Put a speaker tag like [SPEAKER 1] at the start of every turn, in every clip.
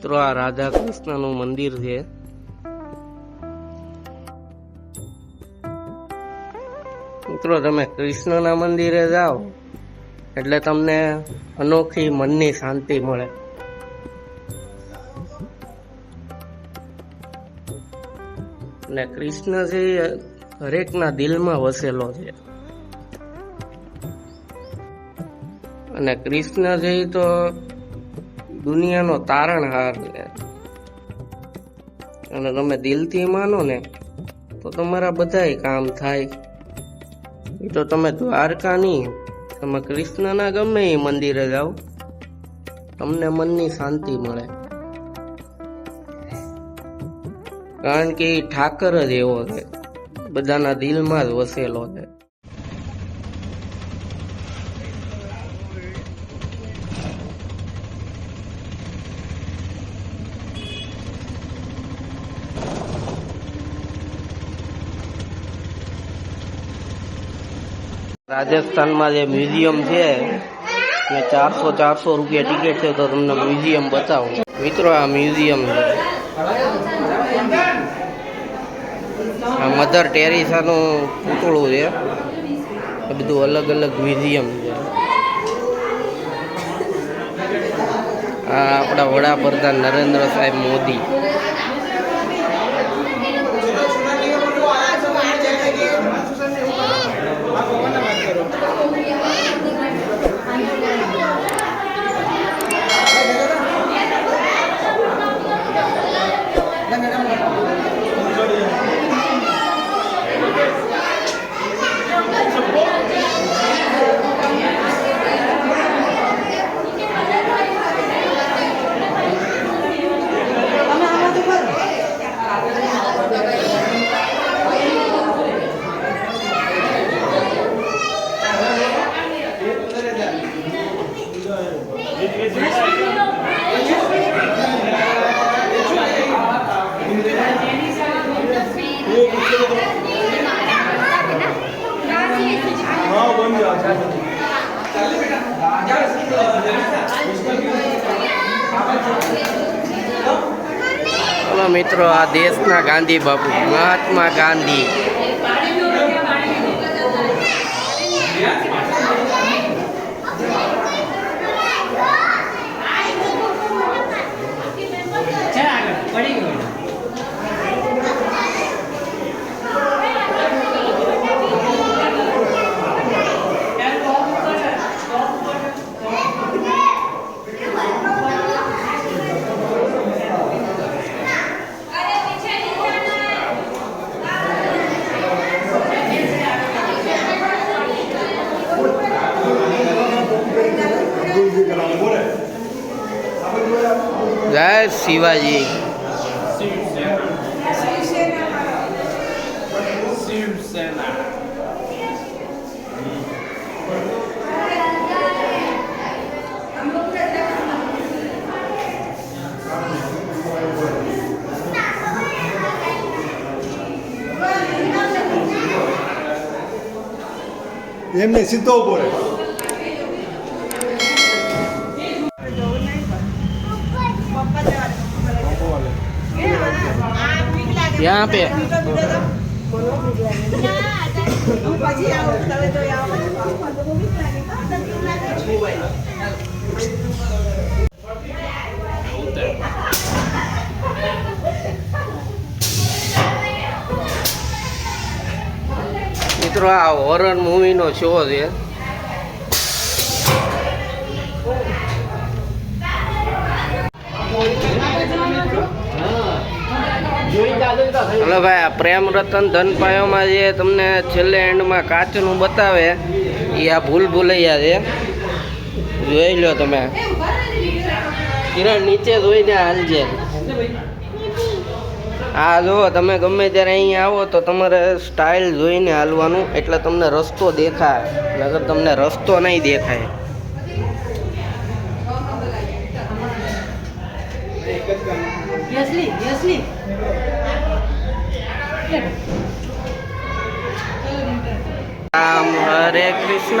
[SPEAKER 1] મિત્રો, આ રાધા કૃષ્ણનું મંદિર છે. મિત્રો, તમે કૃષ્ણના મંદિરે જાઓ, એટલે તમને અનોખી મનની શાંતિ મળે. અને કૃષ્ણ છે હરેકના દિલમાં વસેલો છે. અને કૃષ્ણ તો દુનિયાનો તારણહાર છે. અને તમે દિલથી માનો ને, તો તમારા બધાય કામ થાય. એ તો તમે દ્વારકા નહીં તમે કૃષ્ણના ગમે એ મંદિરે જાઓ, તમને મનની શાંતિ મળે. કારણ કે એ ઠાકર જ એવો છે. બધાના દિલમાં જ વસેલો છે. રાજસ્થાનમાં જે મ્યુઝિયમ છે, ને ચારસો ચારસો રૂપિયા ટિકિટ છે, તો તમને મ્યુઝિયમ બતાવું. મિત્રો, આ મ્યુઝિયમ છે. આ મધર ટેરેસાનું પૂતળું છે. એ બધું અલગ અલગ મ્યુઝિયમ છે. આ આપણા વડાપ્રધાન નરેન્દ્ર સાહેબ મોદી. મિત્રો આ દેશના ગાંધી બાપુ મહાત્મા ગાંધી. જય શિવાજી.
[SPEAKER 2] એમને સીધો ઊભો
[SPEAKER 1] यहाँ पे મિત્રો આ હોરર મૂવીનો શો છે હલો ભાઈ, આ પ્રેમ રતન ધન પાયોમાં જે તમને છેલ્લે એન્ડમાં કાચનું બતાવે એ આ ભૂલ ભૂલૈયા છે. જોઈ લો તમે. કિરણ નીચે જોઈને હાલજે. હા જો તમે ગમે ત્યારે અહીંયા આવો તો તમારે સ્ટાઇલ જોઈને હાલવાનું, એટલે તમને રસ્તો દેખાય. નગર તમને રસ્તો નહીં દેખાય.
[SPEAKER 3] યસલી યસલી
[SPEAKER 1] રામ હરે કૃષ્ણ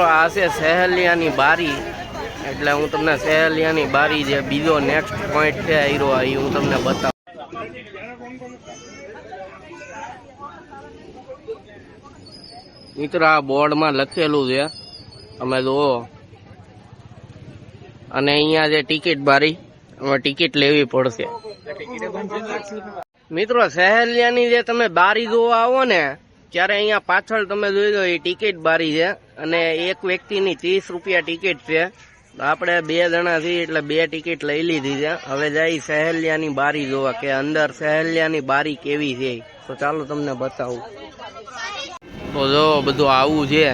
[SPEAKER 1] મિત્રો આ છે સહેલિયાની બારી. એટલે હું તમને સહેલિયાની બારી જે બીજો નેક્સ્ટ પોઈન્ટ છે હીરો એ હું તમને બતાવું. મિત્રો, આ બોર્ડમાં લખેલું છે. તમે જુઓ. અને અહીંયા જે ટિકિટ બારી, એમાં ટિકિટ લેવી પડશે. મિત્રો, સહેલિયાની જે તમે બારી જોવા આવો ને ત્યારે અહીંયા પાછળ તમે જોઈ લો, એ ટિકિટ બારી છે અને એક વ્યક્તિની ત્રીસ રૂપિયા ટિકિટ છે. આપણે બે જણા છીએ એટલે બે ટિકિટ લઈ લીધી છે. હવે જઈ સહેલિયાની બારી જોવા કે અંદર સહેલિયાની બારી કેવી છે. તો ચાલો તમને બતાવું. તો જો બધું આવું છે.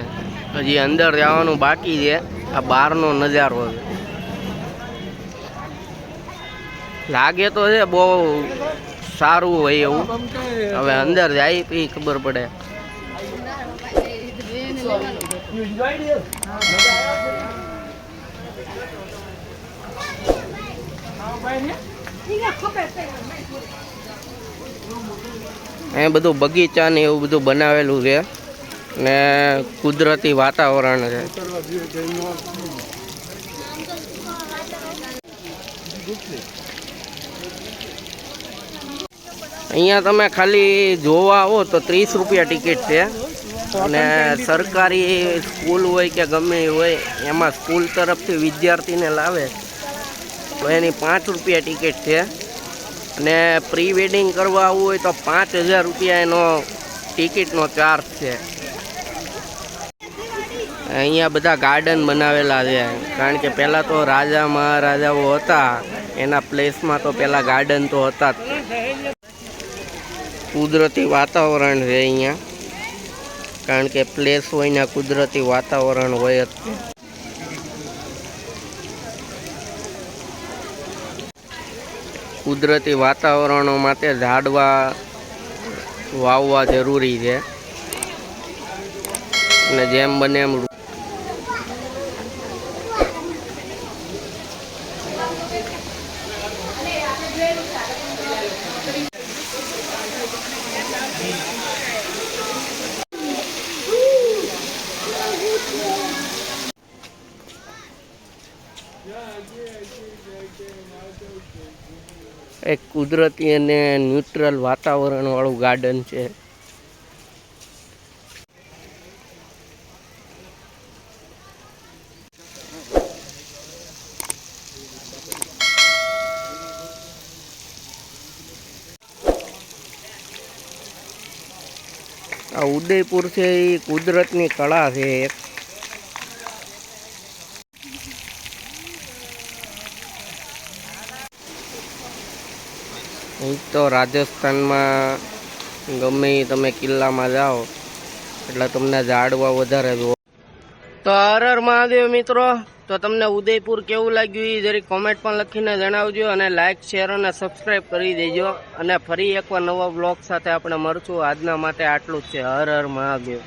[SPEAKER 1] હજી અંદર જવાનું બાકી છે. આ બહારનો નજારો છે. લાગે તો છે બહુ સારું હોય એવું. હવે અંદર જાય પછી ખબર પડે. એ બધું બગીચા ને એવું બધું બનાવેલું છે. ને કુદરતી વાતાવરણ છે. અહીંયા તમે ખાલી જોવા આવો તો ત્રીસ રૂપિયા ટિકિટ છે. અને સરકારી સ્કૂલ હોય કે ગમે એ હોય એમાં સ્કૂલ તરફથી વિદ્યાર્થીને લાવે. તો એની પાંચ રૂપિયા ટિકિટ છે. અને પ્રી વેડિંગ કરવા આવવું હોય તો પાંચ હજાર રૂપિયા એનો ટિકિટનો ચાર્જ છે. અહીંયા બધા ગાર્ડન બનાવેલા છે. કારણ કે પહેલાં તો રાજા મહારાજાઓ હતા. એના પ્લેસમાં તો પહેલાં ગાર્ડન તો હતા જ. કુદરતી વાતાવરણ છે અહીંયા. કારણ કે પ્લેસ હોય ને કુદરતી વાતાવરણ હોય. કુદરતી વાતાવરણો માટે ઝાડવા વાવવા જરૂરી છે અને જેમ બને એમ એક કુદરતી અને ન્યુટ્રલ વાતાવરણ વાળું ગાર્ડન છે. આ ઉદયપુર છે એ કુદરતની કળા છે એક. એક તો રાજસ્થાનમાં ગમે તમે કિલ્લામાં જાઓ, એટલે તમને ઝાડવા વધારે તો હર હર મહાદેવ મિત્રો, તો તમને ઉદયપુર કેવું લાગ્યું એ જરી કોમેન્ટ પણ લખીને જણાવજો અને લાઇક શેર અને સબસ્ક્રાઇબ કરી દેજો. અને ફરી એકવાર નવા બ્લોગ સાથે આપણે મળશું. આજના માટે આટલું જ છે. હર હર મહાદેવ.